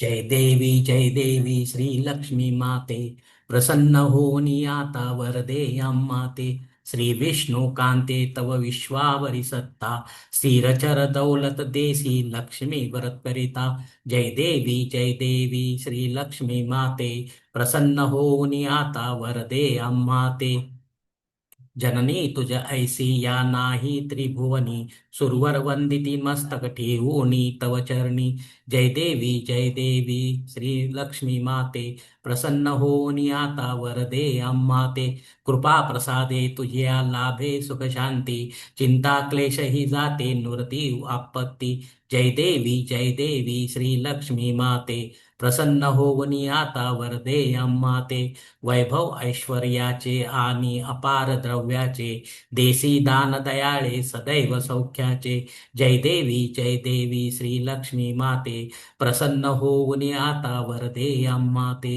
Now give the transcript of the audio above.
जय देवी जय देवी श्री लक्ष्मी माते. प्रसन्न होनी आता वरदे माते श्री विष्णू कांते तव विश्वावरी सत्ता. स्थिरचर दौलत देसी लक्ष्मी वरत्परिता जय देवी जय देवी श्री लक्ष्मी माते. प्रसन्न होनी आता वरदे माते जननी तुझ ऐसी या नाही त्रिभुवनी सुरवर वंदिती मस्तक ठेवूनी तव चरणी. जय देवी जय देवी श्री लक्ष्मी माते प्रसन्न होनी आता वरदे अम्माते. कृपा प्रसादे तुझ्या लाभे सुख शांती चिंता क्लेश ही जाते नुरती आपत्ती. जय देवी जय देवी श्री लक्ष्मी माते प्रसन्न होवनी आता वरदे अम्माते. वैभव ऐश्वर्याचे आणि अपार द्रव्याचे देसी दान दयाळे सदैव सौख्याचे. जय देवी जय देवी श्री लक्ष्मी माते. प्रसन्न होऊन आता वरदे अम्माते